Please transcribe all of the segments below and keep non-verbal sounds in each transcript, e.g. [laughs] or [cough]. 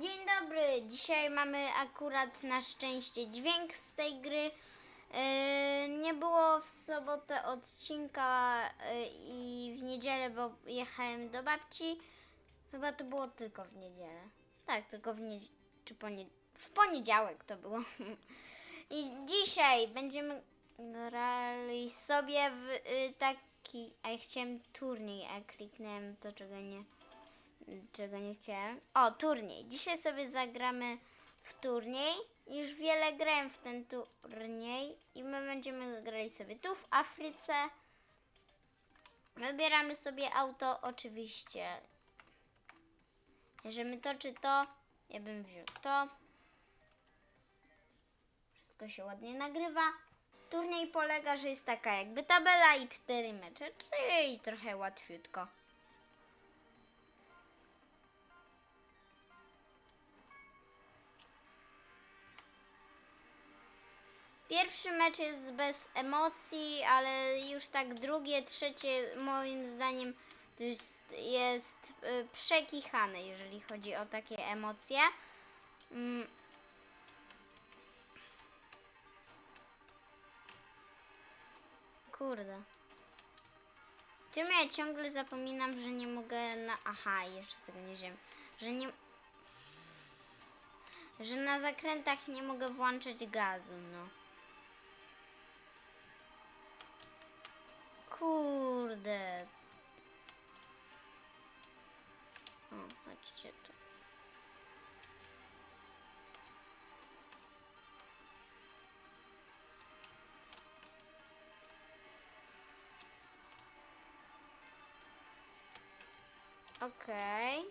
Dzień dobry. Dzisiaj mamy akurat na szczęście dźwięk z tej gry. Yy, nie było w sobotę odcinka yy, i w niedzielę, bo jechałem do babci. Chyba to było tylko w niedzielę. Tak, tylko w niedzielę. Czy ponie... w poniedziałek to było. [laughs] I dzisiaj będziemy grali sobie w y, taki. A ja chciałem turniej, a kliknąłem to, czego nie czego nie chciałem. O, turniej. Dzisiaj sobie zagramy w turniej. Już wiele grałem w ten turniej i my będziemy grali sobie tu w Afryce. Wybieramy sobie auto oczywiście. Bierzemy to czy to. Ja bym wziął to. Wszystko się ładnie nagrywa. Turniej polega, że jest taka jakby tabela i cztery mecze, czyli trochę łatwiutko. Pierwszy mecz jest bez emocji, ale już tak drugie, trzecie moim zdaniem jest, jest y, przekichane, jeżeli chodzi o takie emocje. Mm. Kurde. Czemu ja ciągle zapominam, że nie mogę na... Aha, jeszcze tego nie wiem. Że nie... Że na zakrętach nie mogę włączyć gazu, no. Kurde. O, chodźcie tu. Okej.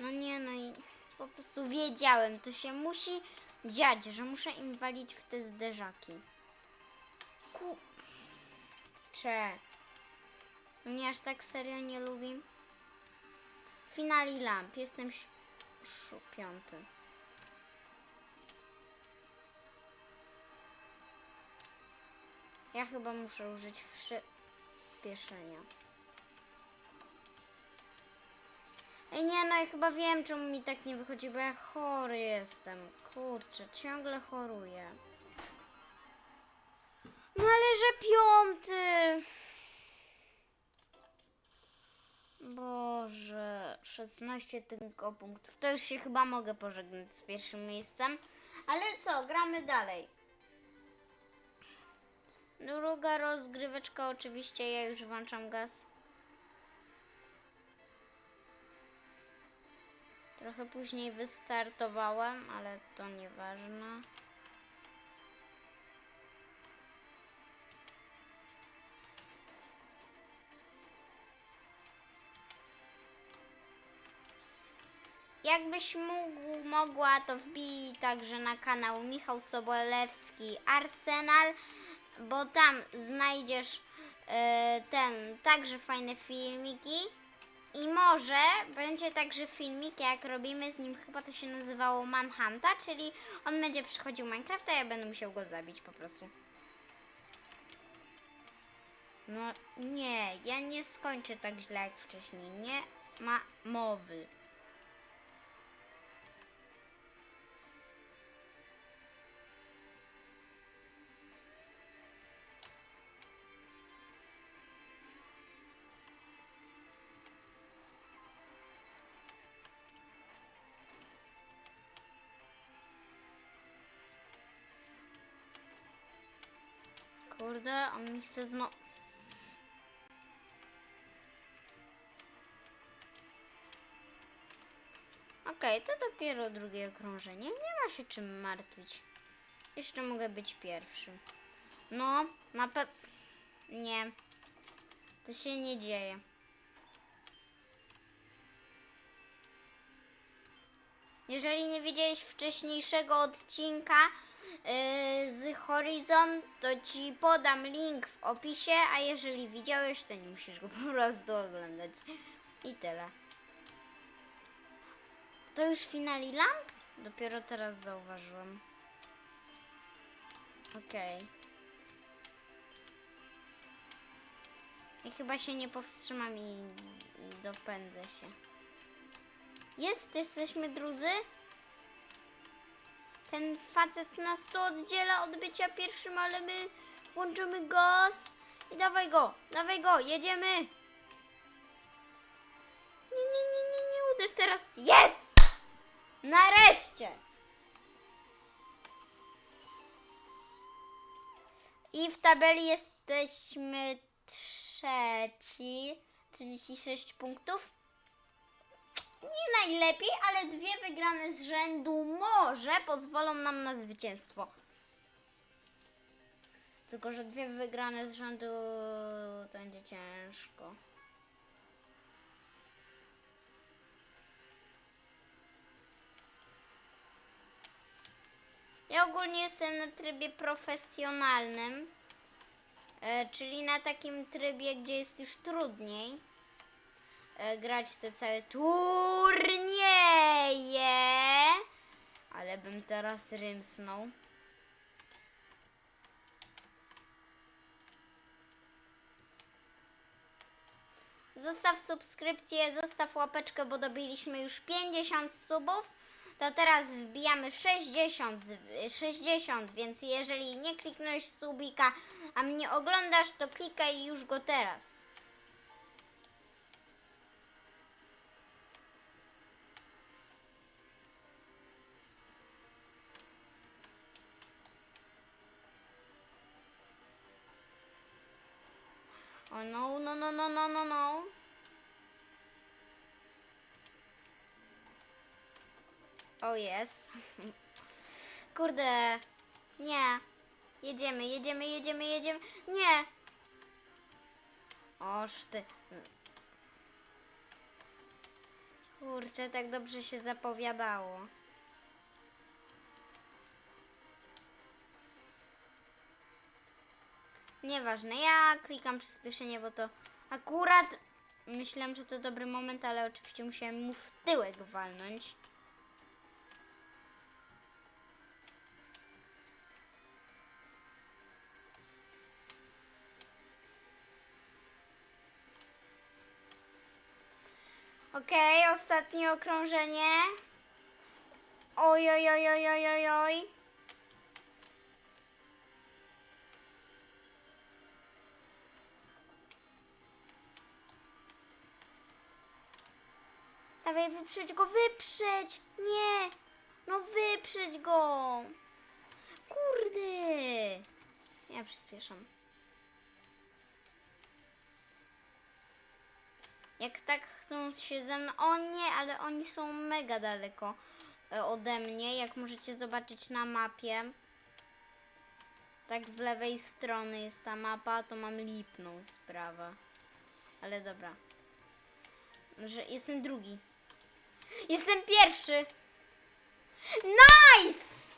No nie, no i po prostu wiedziałem, to się musi dziać, że muszę im walić w te zderzaki. Ku... Cze. Mnie aż tak serio nie lubi. Finali lamp. Jestem piąty. Ja chyba muszę użyć przyspieszenia. Ej, nie, no ja chyba wiem, czemu mi tak nie wychodzi, bo ja chory jestem. Kurczę, ciągle choruję. Ale że piąty. Boże, 16 tylko punktów. To już się chyba mogę pożegnać z pierwszym miejscem. Ale co, gramy dalej. Druga rozgryweczka, oczywiście ja już włączam gaz. Trochę później wystartowałem, ale to nieważne. Jakbyś mógł, mogła, to wbij także na kanał Michał Sobolewski Arsenal, bo tam znajdziesz e, ten także fajne filmiki. I może będzie także filmik, jak robimy z nim, chyba to się nazywało Manhunta, czyli on będzie przychodził Minecrafta, ja będę musiał go zabić po prostu. No nie, ja nie skończę tak źle jak wcześniej. Nie ma mowy. Kurde, on mi chce zno... Okej, to dopiero drugie okrążenie. Nie ma się czym martwić. Jeszcze mogę być pierwszy. No, na pe... Nie. To się nie dzieje. Jeżeli nie widziałeś wcześniejszego odcinka z Horizon, to ci podam link w opisie, a jeżeli widziałeś, to nie musisz go [laughs] po prostu oglądać. I tyle. To już finali lamp? Dopiero teraz zauważyłem. Okej. I chyba się nie powstrzymam i dopędzę się. Jest, jesteśmy drudzy. Ten facet nas to oddziela od bycia pierwszym, ale my włączymy gaz i dawaj go, dawaj go, jedziemy. Nie, nie, nie, nie, nie uderz teraz. Jest! Nareszcie! I w tabeli jesteśmy trzeci. 36 punktów. Nie najlepiej, ale dwie wygrane z rzędu może pozwolą nam na zwycięstwo. Tylko, że dwie wygrane z rzędu to będzie ciężko. Ja ogólnie jestem na trybie profesjonalnym, e, czyli na takim trybie, gdzie jest już trudniej grać te całe turnieje. Ale bym teraz rymsnął. Zostaw subskrypcję, zostaw łapeczkę, bo dobiliśmy już 50 subów. To teraz wbijamy 60, z- 60, więc jeżeli nie kliknąłeś subika, a mnie oglądasz, to klikaj już go teraz. O no, no, no, no, no, no, no. O jest. [laughs] Kurde. Nie. Jedziemy, jedziemy, jedziemy, jedziemy. Nie. Oż ty. Kurczę, tak dobrze się zapowiadało. Nieważne, ja klikam przyspieszenie, bo to akurat myślałem, że to dobry moment, ale oczywiście musiałem mu w tyłek walnąć. Okej, ostatnie okrążenie. Oj, oj, oj, oj, oj, oj, Dawaj, wyprzedź go, wyprzedź! Nie! No wyprzedź go! Kurde! Ja przyspieszam. Jak tak chcą się ze mną... O nie, ale oni są mega daleko e, ode mnie, jak możecie zobaczyć na mapie. Tak z lewej strony jest ta mapa, to mam lipną sprawę. Ale dobra. Że jestem drugi. Jestem pierwszy! Nice!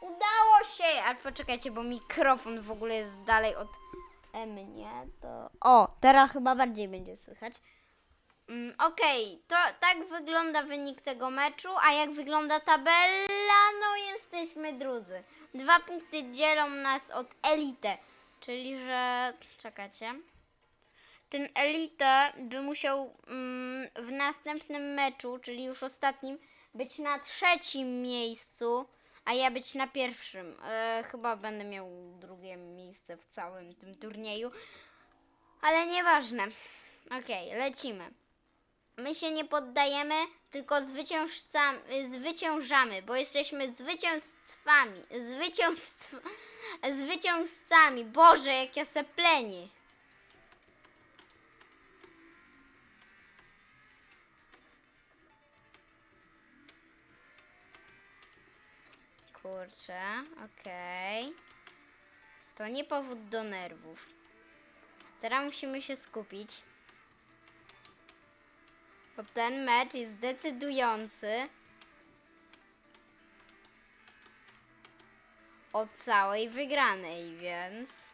Udało się! Ale poczekajcie, bo mikrofon w ogóle jest dalej od mnie. To... O, teraz chyba bardziej będzie słychać. Mm, Okej, to tak wygląda wynik tego meczu, a jak wygląda tabela? No jesteśmy drudzy. Dwa punkty dzielą nas od elite, czyli że... czekajcie. Ten elite by musiał mm, w następnym meczu, czyli już ostatnim, być na trzecim miejscu, a ja być na pierwszym. E, chyba będę miał drugie miejsce w całym tym turnieju, ale nieważne. Okej, lecimy. My się nie poddajemy, tylko zwyciężamy, bo jesteśmy zwycięzcami. Zwycięzc, zwycięzcami. Boże, jak ja se. Kurczę, okej. To nie powód do nerwów. Teraz musimy się skupić. Bo ten mecz jest decydujący o całej wygranej, więc.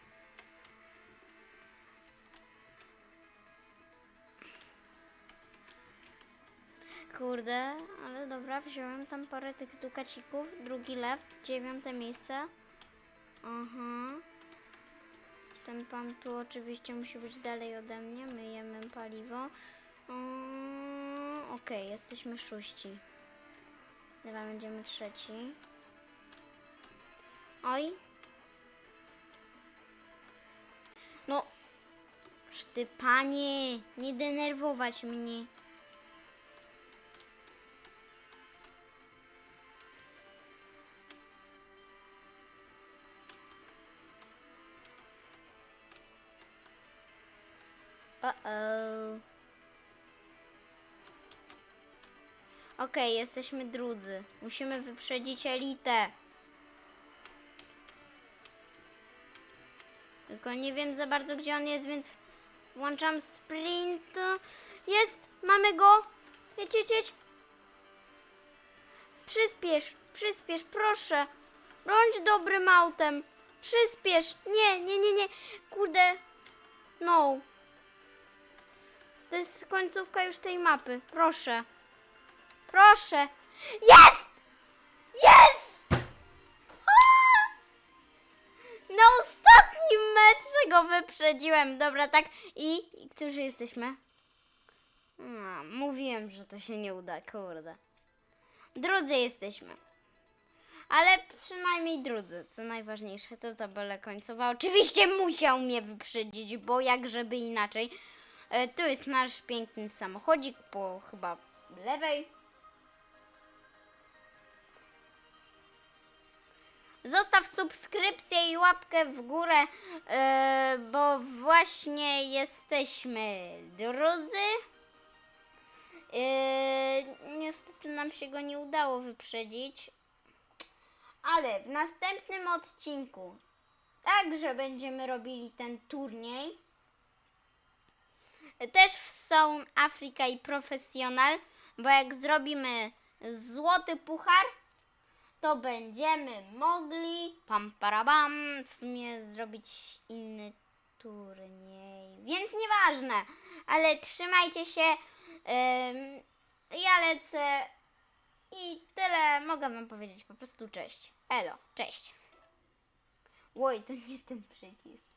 Kurde, ale dobra, wziąłem tam parę tych dukacików. Drugi left, dziewiąte miejsce. Aha. Ten pan tu oczywiście musi być dalej ode mnie. Myjemy paliwo. Mm, Okej, jesteśmy szóści. Teraz będziemy trzeci. Oj. No. Ty panie, nie denerwować mnie. Okej, jesteśmy drudzy. Musimy wyprzedzić elitę. Tylko nie wiem za bardzo, gdzie on jest, więc włączam sprint. Jest! Mamy go! Jedź, jedź, jedź. Przyspiesz, przyspiesz, proszę. Bądź dobrym autem. Przyspiesz. Nie, nie, nie, nie. Kurde. No. To jest końcówka już tej mapy. Proszę. Proszę. Jest! Jest! Na ostatnim metrze go wyprzedziłem. Dobra, tak. I, i którzy jesteśmy? A, mówiłem, że to się nie uda, kurde. Drudzy jesteśmy. Ale przynajmniej drudzy, co najważniejsze, to tabela końcowa. Oczywiście musiał mnie wyprzedzić, bo jak żeby inaczej. E, tu jest nasz piękny samochodzik po chyba lewej. Zostaw subskrypcję i łapkę w górę, e, bo właśnie jesteśmy drudzy. E, niestety nam się go nie udało wyprzedzić. Ale w następnym odcinku także będziemy robili ten turniej. Też w Sound Africa i Profesjonal, bo jak zrobimy złoty puchar, to będziemy mogli pam parabam w sumie zrobić inny turniej. Więc nieważne, ale trzymajcie się. Ym, ja lecę i tyle mogę wam powiedzieć. Po prostu cześć. Elo, cześć. Oj, to nie ten przycisk.